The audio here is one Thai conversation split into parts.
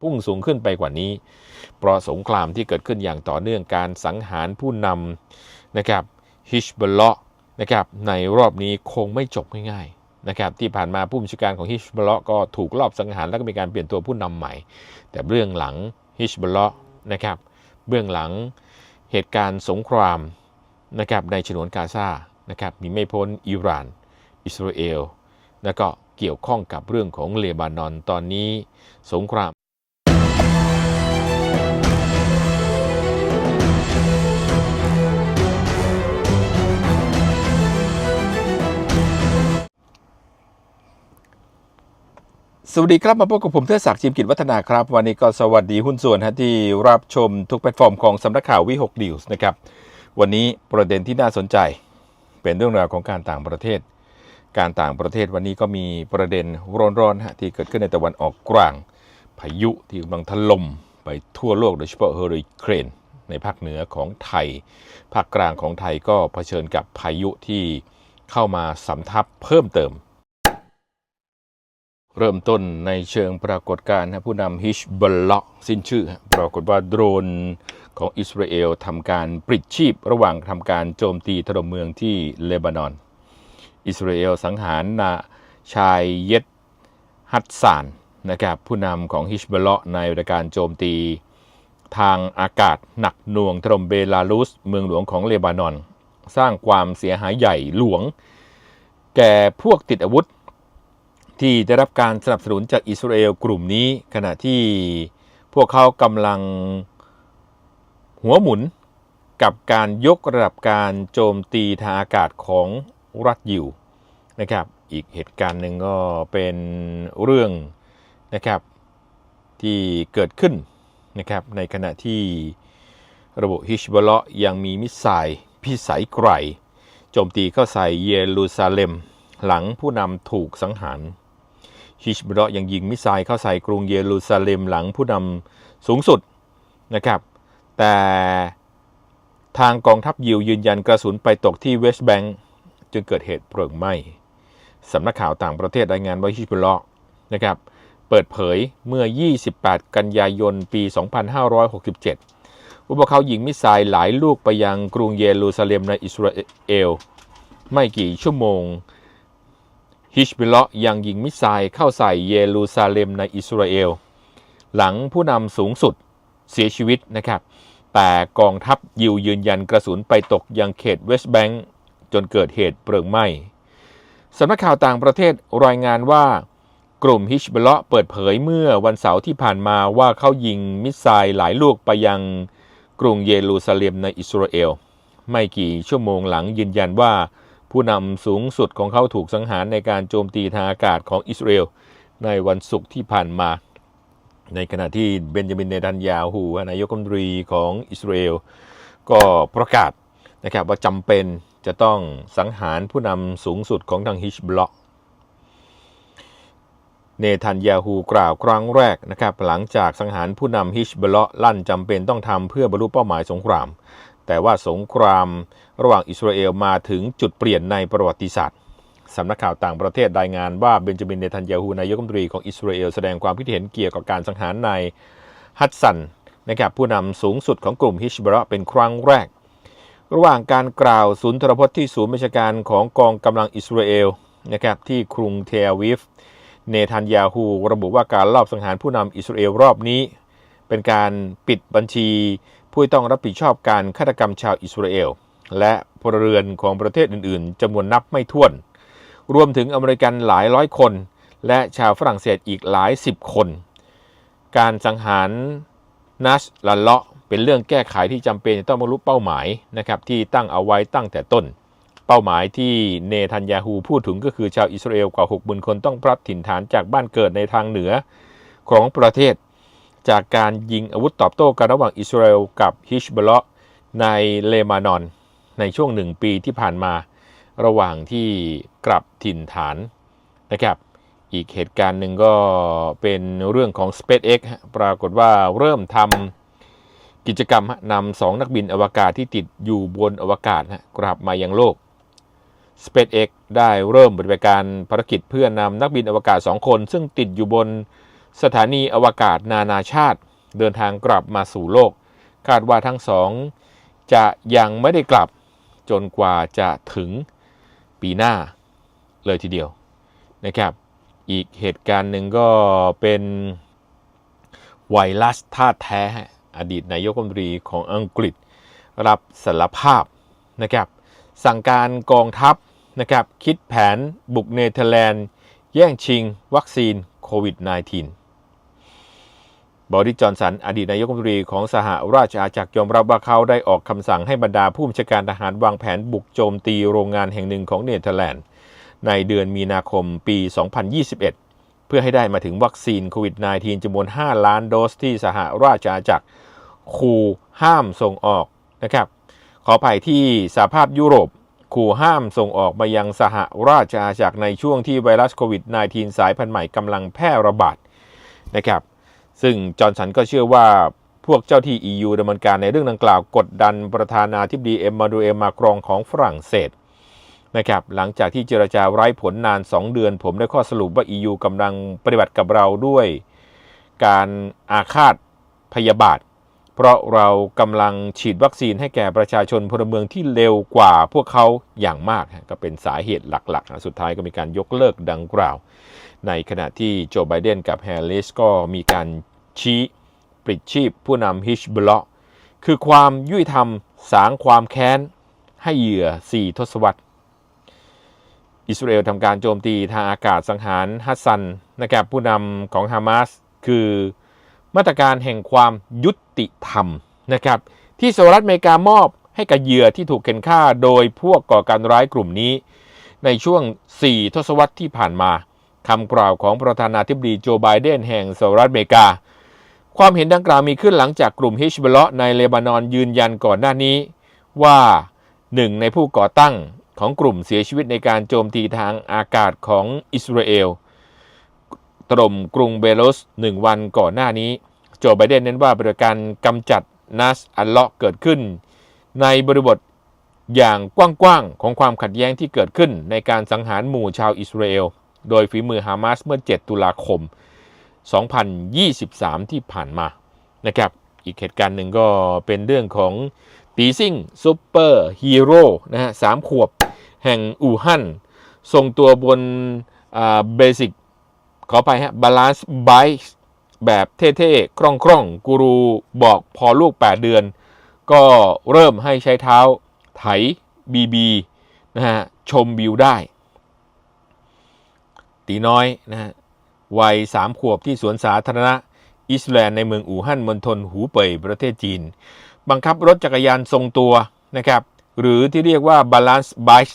พุ่งสูงขึ้นไปกว่านี้ เพราะสงครามที่เกิดขึ้นอย่างต่อเนื่องการสังหารผู้นำนะครับฮิชบลลาะนะครับในรอบนี้คงไม่จบง่ายๆนะครับที่ผ่านมาผู้บัญชาการของฮิชบลลาะก็ถูกลอบสังหารแล้วก็มีการเปลี่ยนตัวผู้นำใหม่ แต่เบื้องหลังฮิชบลลาะนะครับเบื้องหลังเหตุการณ์สงครามนะครับในฉนวนกาซานะครับมีไม่พ้นอิหร่าน อิสราเอล แล้วก็เกี่ยวข้องกับเรื่องของเลบานอนตอนนี้สงคราม สวัสดีครับมาพบกับผมเทดศักดิ์จิมกิจวัฒนาครับ วันนี้ก็สวัสดีหุ้นส่วนฮะที่รับชมทุกแพลตฟอร์มของสำนักข่าววิหกดิวส์นะครับ วันนี้ประเด็นที่น่าสนใจ เป็นเรื่องราวของการต่างประเทศ การต่างประเทศวันนี้ก็มีประเด็นร้อนๆฮะที่เกิดขึ้นในตะวันออกกลาง พายุที่กำลังถล่มไปทั่วโลกโดยเฉพาะเฮอริเคนในภาคเหนือของไทย ภาคกลางของไทยก็เผชิญกับพายุที่เข้ามาสำทับเพิ่มเติม เริ่มต้นในเชิงปรากฏการณ์ผู้นำฮิชบลเลาะสิ้นชื่อ ปรากฏว่าโดรนของอิสราเอลทำการปลิดชีพ ระหว่างทำการโจมตีถล่มเมืองที่เลบานอน อิสราเอลสังหารนาชายเย็ดฮัตซานนะครับผู้นำของฮิชบลเลาะในรายการโจมตีทางอากาศหนักหน่วงถล่มเบลารุส เมืองหลวงของเลบานอน สร้างความเสียหายใหญ่หลวง แก่พวกติดอาวุธ ที่ได้รับการสนับสนุนจากอิสราเอลกลุ่มนี้ ขณะที่พวกเขากำลังหัวหมุนกับการยกระดับการโจมตีทางอากาศของรัฐยิวนะครับ อีกเหตุการณ์หนึ่งก็เป็นเรื่องนะครับที่เกิดขึ้นนะครับในขณะที่ระบบฮิชบอลาะยังมีมิสไซล์พิสัยไกลโจมตีเข้าใส่เยรูซาเล็ม หลังผู้นำถูกสังหาร ฮิชบรอยังยิงมิสไซล์เข้าใส่กรุงเยรูซาเล็มหลังผู้นำสูงสุดนะครับ แต่ทางกองทัพยิวยืนยันกระสุนไปตกที่เวสต์แบงก์จึงเกิดเหตุเพลิงไหม้สำนักข่าวต่างประเทศรายงานว่าฮิชบรอนะครับเปิดเผยเมื่อ 28 กันยายน ปี 2567 ว่าพวกเขายิงมิสไซล์หลายลูกไปยังกรุงเยรูซาเล็มในอิสราเอล ไม่กี่ชั่วโมง ฮิชบิลเลาะยังยิงมิสไซล์เข้าใส่เยรูซาเล็มในอิสราเอล หลังผู้นำสูงสุดเสียชีวิตนะครับ แต่กองทัพยิวยืนยันกระสุนไปตกยังเขตเวสต์แบงก์จนเกิดเหตุเพลิงไหม้สำนักข่าวต่างประเทศรายงานว่ากลุ่มฮิชบิลเลาะเปิดเผยเมื่อวันเสาร์ที่ผ่านมาว่าเขายิงมิสไซล์หลายลูกไปยังกรุงเยรูซาเล็มในอิสราเอล ไม่กี่ชั่วโมงหลังยืนยันว่า ผู้นำสูงสุดของเขาถูกสังหารในการโจมตีทางอากาศของอิสราเอลในวันศุกร์ที่ผ่านมา ในขณะที่เบนจามินเนทันยาฮูนายกรัฐมนตรีของอิสราเอลก็ประกาศนะครับว่าจำเป็นจะต้องสังหารผู้นำสูงสุดของทางฮิชบล็อกเนทันยาฮูกล่าวครั้งแรกนะครับหลังจากสังหารผู้นำฮิชบล็อกลั่นจำเป็นต้องทำเพื่อบรรลุเป้าหมายสงคราม แต่ว่าสงครามระหว่างอิสราเอลมาถึงจุดเปลี่ยนในประวัติศาสตร์สำนักข่าวต่างประเทศรายงานว่าเบนจามินเนทันยาฮูนายกรัฐมนตรีของอิสราเอลแสดงความคิดเห็นเกี่ยวกับการสังหารนายฮัตสันนะครับผู้นำสูงสุดของกลุ่มฮิชบระเป็นครั้งแรก ระหว่างการกล่าวศูนย์ทรพจน์ที่ศูนย์บัญชการของกองกำลังอิสราเอลนะครับที่กรุงเทลวิฟเนทันยาฮูระบุว่าการลอบสังหารผู้นำอิสราเอลรอบนี้ เป็นการปิดบัญชี ผู้ต้องรับผิดชอบการฆาตกรรมชาวอิสราเอล และพลเรือนของประเทศอื่นๆจำนวนนับไม่ถ้วน รวมถึงอเมริกันหลายร้อยคน และชาวฝรั่งเศสอีกหลายสิบคน การสังหารนัชละเลาะเป็นเรื่องแก้ไขที่จำเป็นต้องบรรลุเป้าหมายนะครับที่ตั้งเอาไว้ตั้งแต่ต้น เป้าหมายที่เนทันยาฮูพูดถึงก็คือชาวอิสราเอลกว่า6 0,000คนต้องพลัดถิ่นฐานจากบ้านเกิดในทางเหนือของประเทศ จากการยิงอาวุธตอบโต้กันระหว่างอิสราเอลกับฮิชบอลในเลบานอน ในช่วงหนึ่งปีที่ผ่านมา ระหว่างที่กลับถิ่นฐานนะครับ อีกเหตุการณ์หนึ่งก็เป็นเรื่องของ SpaceX ปรากฏว่าเริ่มทำกิจกรรมนำสองนักบินอวกาศที่ติดอยู่บนอวกาศฮะกลับมายังโลก SpaceX ได้เริ่มปฏิบัติการภารกิจเพื่อนำนักบินอวกาศ 2 คน ซึ่งติดอยู่บน สถานีอวกาศนานาชาติ เดินทางกลับมาสู่โลก คาดว่าทั้งสอง จะยังไม่ได้กลับจนกว่าจะถึงปีหน้าเลยทีเดียวนะครับ อีกเหตุการณ์หนึ่งก็เป็นไวรัสธาตุแท้ อดีตนายกรัฐมนตรีของอังกฤษ รับสารภาพนะครับ สั่งการกองทัพนะครับ คิดแผนบุกเนเธอร์แลนด์ แย่งชิง วัคซีนโควิด -19 บอริจอนสัน อดีตนายกรัฐมนตรีของสหราชอาณาจักรยอมรับว่าเขาได้ออกคำสั่งให้บรรดาผู้บัญชาการทหารวางแผนบุกโจมตีโรงงานแห่งหนึ่งของเนเธอร์แลนด์ ในเดือนมีนาคมปี 2021 เพื่อให้ได้มาถึงวัคซีนโควิด -19 จำนวน 5 ล้านโดสที่สหราชอาณาจักรคูห้ามส่งออกนะครับขออภัยที่สหภาพยุโรป ขู่ห้ามส่งออกมายังสหราชอาณาจักรในช่วงที่ไวรัสโควิด -19 สายพันธุ์ใหม่กำลังแพร่ระบาดนะครับ ซึ่งจอร์นสันก็เชื่อว่าพวกเจ้าที่ EU ดำเนินการในเรื่องดังกล่าวกดดันประธานาธิบดีเอ็มมาดูเอลมากรองของฝรั่งเศสนะครับหลังจากที่เจรจาไร้ผลนาน 2 เดือน ผมได้ข้อสรุปว่า EU กำลังปฏิบัติกับเราด้วย การอาฆาตพยาบาท เพราะเรากำลังฉีดวัคซีนให้แก่ประชาชนพลเมืองที่เร็วกว่าพวกเขาอย่างมาก ก็เป็นสาเหตุหลักๆ สุดท้ายก็มีการยกเลิกดังกล่าว ในขณะที่โจไบเดนกับแฮร์ริสก็มีการชี้ปลิดชีพผู้นำฮิชบล็อกคือความยุติธรรมสางความแค้น ให้เหยื่อ 4 ทศวรรษ อิสราเอลทำการโจมตีทางอากาศสังหารฮัสซันนะครับผู้นำของฮามาสคือ มาตรการแห่งความยุติธรรมนะครับที่สหรัฐอเมริกามอบให้กับเหยื่อที่ถูกเข็นฆ่าโดยพวกก่อการร้ายกลุ่มนี้ ในช่วง 4 ทศวรรษที่ผ่านมาคำกล่าวของประธานาธิบดีโจไบเดนแห่งสหรัฐอเมริกา ความเห็นดังกล่าวมีขึ้นหลังจากกลุ่มฮิชบอลในเลบานอนยืนยันก่อนหน้านี้ ว่าหนึ่งในผู้ก่อตั้งของกลุ่มเสียชีวิตในการโจมตีทางอากาศของอิสราเอล ตรมกรุงเบลุสหนึ่งวันก่อนหน้านี้ โจไบเดนเน้นว่าบริการกำจัดนัสอัลเลาะเกิดขึ้น ในบริบทอย่างกว้างๆ ของความขัดแย้งที่เกิดขึ้นในการสังหารหมู่ชาวอิสราเอล โดยฝีมือฮามาสเมื่อ 7 ตุลาคม 2023 ที่ผ่านมานะครับอีกเหตุการณ์หนึ่งก็เป็นเรื่องของตีซิ่งซูเปอร์ฮีโร่นะฮะสามขวบแห่งอู่ฮั่นทรงตัวบนเบสิก ขอไปฮะบาลานซ์ไบค์แบบเท่ๆ คล่องๆ กูรูบอกพอลูก 8 เดือน ก็เริ่มให้ใช้เท้าไถบีบีนะฮะชมวิวได้ ตีน้อยนะฮะวัยสามขวบที่สวนสาธารณะอิสแลนด์ในเมืองอู่ฮั่นมณฑลหูเป่ยประเทศจีน บังคับรถจักรยานทรงตัวนะครับ หรือที่เรียกว่า balance bike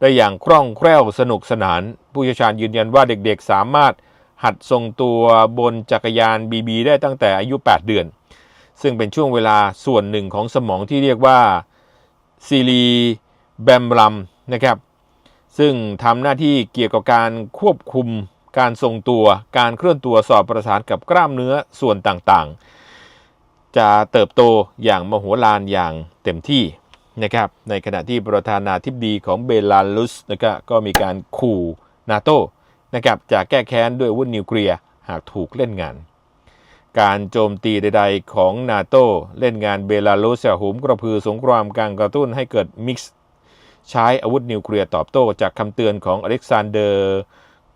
ได้อย่างคล่องแคล่วสนุกสนาน ผู้เชี่ยวชาญยืนยันว่าเด็กๆสามารถ หัดทรงตัวบนจักรยานบีบีได้ตั้งแต่อายุ 8 เดือน ซึ่งเป็นช่วงเวลาส่วนหนึ่งของสมองที่เรียกว่าซีรีแบมลัมนะครับ ซึ่งทำหน้าที่เกี่ยวกับการควบคุมการทรงตัว การเคลื่อนตัวสอบประสานกับกล้ามเนื้อส่วนต่างๆ จะเติบโตอย่างมโหฬารอย่างเต็มที่นะครับ ในขณะที่ประธานาธิบดีของเบลารุสนะครับก็มีการขู่นาโต นะครับจะแก้แค้นด้วยอาวุธนิวเคลียร์หากถูกเล่นงาน การโจมตีใดๆของนาโตเล่นงานเบลารุสหุมกระพือสงครามการกระตุ้นให้เกิดมิกซ์ใช้อาวุธนิวเคลียร์ตอบโต้จากคำเตือนของอเล็กซานเดอร์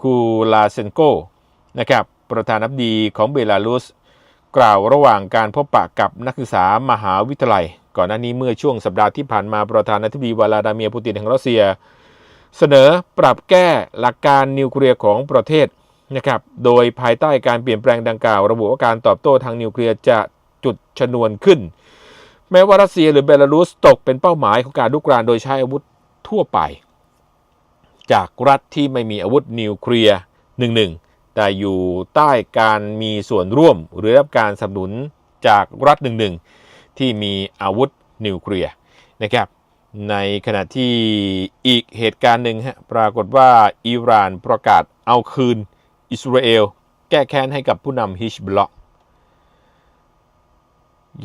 คูลาเซนโกนะครับประธานาธิบดีของเบลารุสกล่าวระหว่างการพบปะกับนักศึกษามหาวิทยาลัย ก่อนหน้านี้เมื่อช่วงสัปดาห์ที่ผ่านมาประธานาธิบดีวลาดาเมียร์ปูตินแห่งรัสเซีย เสนอปรับแก้หลักการนิวเคลียร์ของประเทศนะครับ โดยภายใต้การเปลี่ยนแปลงดังกล่าว ระบุว่าการตอบโต้ทางนิวเคลียร์จะจุดชนวนขึ้น แม้ว่ารัสเซียหรือเบลารุสตกเป็นเป้าหมายของการลุกรานโดยใช้อาวุธทั่วไป จากรัฐที่ไม่มีอาวุธนิวเคลียร์หนึ่งหนึ่งแต่อยู่ใต้การมีส่วนร่วมหรือรับการสนับสนุนจากรัฐหนึ่งหนึ่งที่มีอาวุธนิวเคลียร์นะครับ ในขณะที่อีกเหตุการณ์หนึ่งฮะปรากฏว่าอิหร่านประกาศเอาคืนอิสราเอล แก้แค้นให้กับผู้นำฮิชบล็อก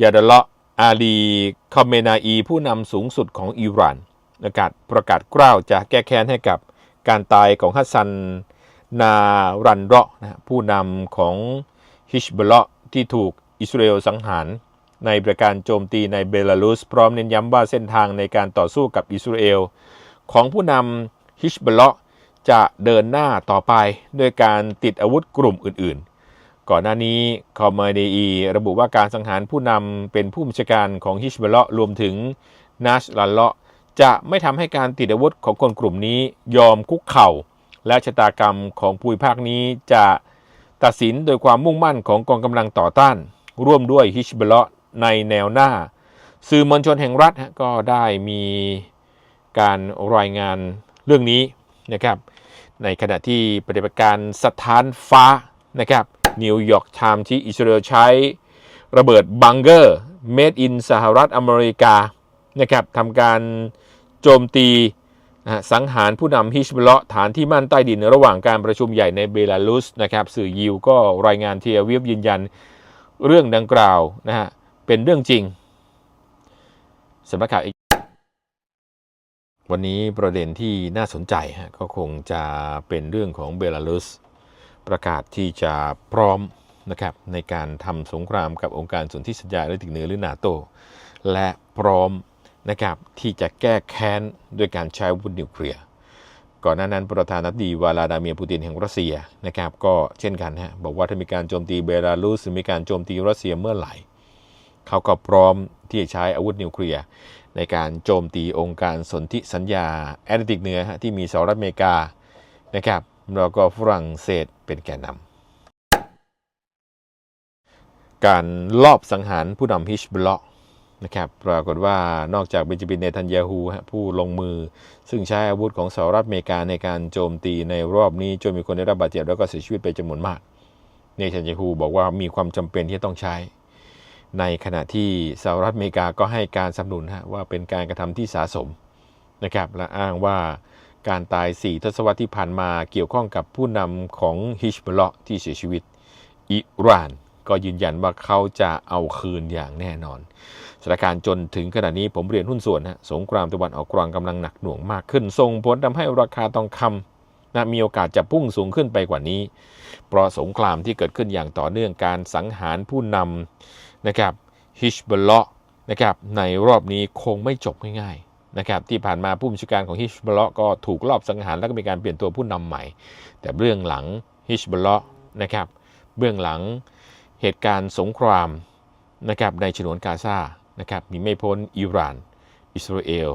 ยาดเลาะอาลีคอมเมนาอีผู้นำสูงสุดของอิหร่านประกาศประกาศกล้าวจะแก้แค้นให้กับการตายของฮัสซันนารันเราะนะผู้นำของฮิชบลาที่ถูกอิสราเอลสังหาร ในประการโจมตีในเบลารุส พร้อมเน้นย้ำว่าเส้นทางในการต่อสู้กับอิสราเอล ของผู้นำฮิชบลาจะเดินหน้าต่อไปด้วยการติดอาวุธกลุ่มอื่นๆ ก่อนหน้านี้คอมเมดีีระบุว่าการสังหารผู้นำเป็นผู้บัญชาการของฮิชบลารวมถึงนัชลัลเลาะจะไม่ทำให้การติดอาวุธของคนกลุ่มนี้ยอมคุกเข่า และชะตากรรมของภูมิภาคนี้จะตัดสินโดยความมุ่งมั่นของกองกำลังต่อต้าน ร่วมด้วยฮิชบลา ในแนวหน้า สื่อมวลชนแห่งรัฐก็ได้มีการรายงานเรื่องนี้นะครับ ในขณะที่ปฏิบัติการสถานฟ้านะครับนิวยอร์กไทม์ที่อิสราเอลใช้ระเบิดบังเกอร์ made in สหรัฐอเมริกานะครับทำการโจมตีสังหารผู้นำฮิชบลาะฐานที่มั่นใต้ดินระหว่างการประชุมใหญ่ในเบลารุสนะครับสื่อยิวก็รายงานเทียวีฟยืนยันเรื่องดังกล่าวนะฮะ เป็นเรื่องจริงสำนักข่าววันนี้ประเด็นที่น่าสนใจก็คงจะเป็นเรื่องของเบลารุส ประกาศที่จะพร้อมนะครับในการทำสงครามกับองค์การสนธิสัญญาและติกเนือหรือนาโต และพร้อมนะครับที่จะแก้แค้นด้วยการใช้อาวุธนิวเคลียร์ก่อนหน้านั้นประธานาธิบดีวลาดาเมียร์ปูตินแห่งรัสเซียนะครับก็เช่นกันฮะบอกว่าถ้ามีการโจมตีเบลารุสมีการโจมตีรัสเซียเมื่อไหร่ เขาก็พร้อมที่จะใช้อาวุธนิวเคลียร์ในการโจมตีองค์การสนธิสัญญาแอตแลนติกเหนือที่มีสหรัฐอเมริกานะครับแล้วก็ฝรั่งเศสเป็นแกนนำการลอบสังหารผู้นำฮิชบลอนะครับปรากฏว่านอกจากเบนจามินเนทันยาฮูผู้ลงมือ ซึ่งใช้อาวุธของสหรัฐอเมริกาในการโจมตีในรอบนี้จนมีคนได้รับบาดเจ็บแล้วก็เสียชีวิตไปจำนวนมาก เนทันยาฮูบอกว่ามีความจำเป็นที่จะต้องใช้ ในขณะที่สหรัฐอเมริกาก็ให้การสนับสนุนฮะว่าเป็นการกระทำที่สาสมนะครับและอ้างว่าการตาย 4 ทศวรรษที่ผ่านมาเกี่ยวข้องกับผู้นำของฮิชบลอที่เสียชีวิต อิหร่าน ก็ยืนยันว่าเขาจะเอาคืนอย่างแน่นอนสถานการณ์จนถึงขณะนี้ผมเรียนหุ้นส่วนนะสงครามตะวันออกกลางกำลังหนักหน่วงมากขึ้น ส่งผลทำให้ราคาทองคำนะมีโอกาสจะพุ่งสูงขึ้นไปกว่านี้ เพราะสงครามที่เกิดขึ้นอย่างต่อเนื่องการสังหารผู้นำ นะครับฮิชบลอนะครับในรอบนี้คงไม่จบง่ายๆนะครับที่ผ่านมาผู้บัญชาการของฮิชบลอก็ถูกลอบสังหารแล้วก็มีการเปลี่ยนตัวผู้นำใหม่ แต่เบื้องหลังฮิชบลอนะครับเบื้องหลังเหตุการณ์สงครามนะครับในฉนวนกาซานะครับมีไม่พ้นอิหร่าน อิสราเอล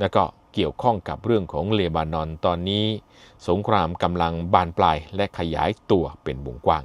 แล้วก็เกี่ยวข้องกับเรื่องของเลบานอนตอนนี้ สงครามกำลังบานปลายและขยายตัวเป็นวงกว้าง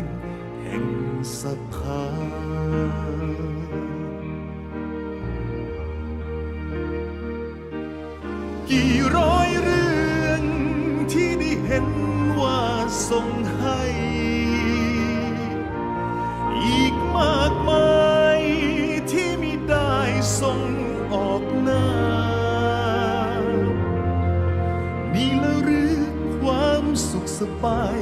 ง ร้อยเรื่องที่ได้เห็นว่าทรงให้ อีกมากมายที่มิได้ทรงออกหน้า นี่ละหรือความสุขสสบาย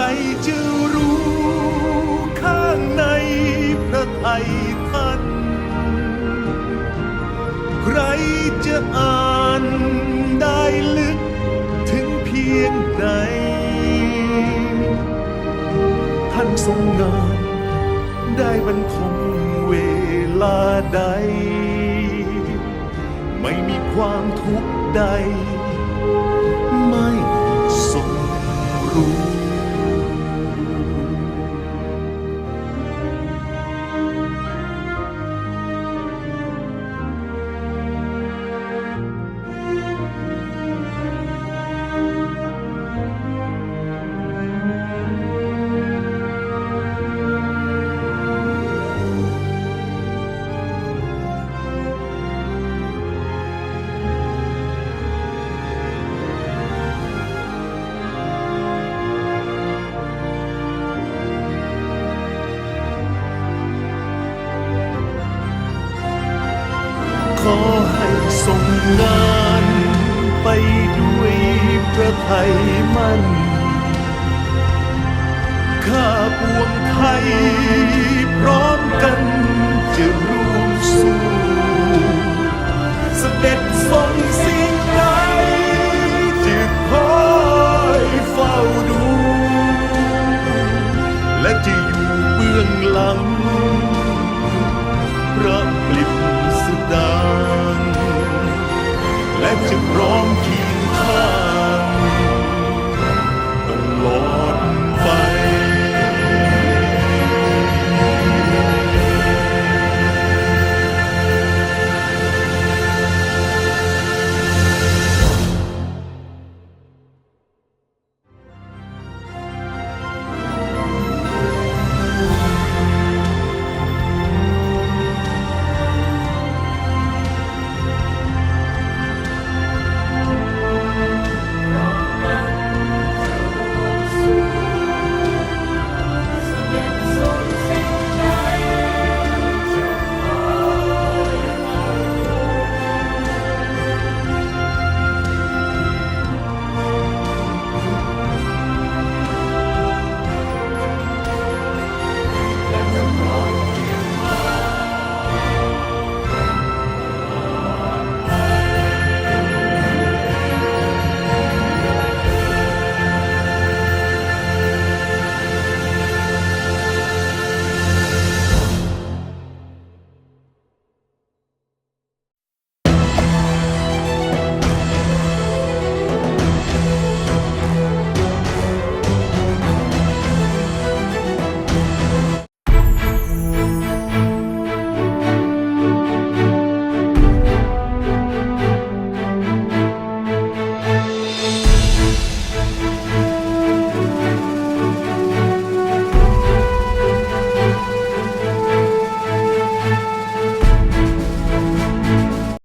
รจะรู้ข้างในพระไทยท่าน ใครจะอ่านได้ลึกถึงเพียงใด ท่านทรงงานได้บรรทมเวลาใด ไม่มีความทุกข์ใด ขอให้ส่งงานไปด้วยพระไทยมั่น ข้าปวงไทยพร้อมกันจะร่วมสู้สเสด็จทรงสิ่งใดจะคอยเฝ้าดู และจะอยู่เบื้องหลัง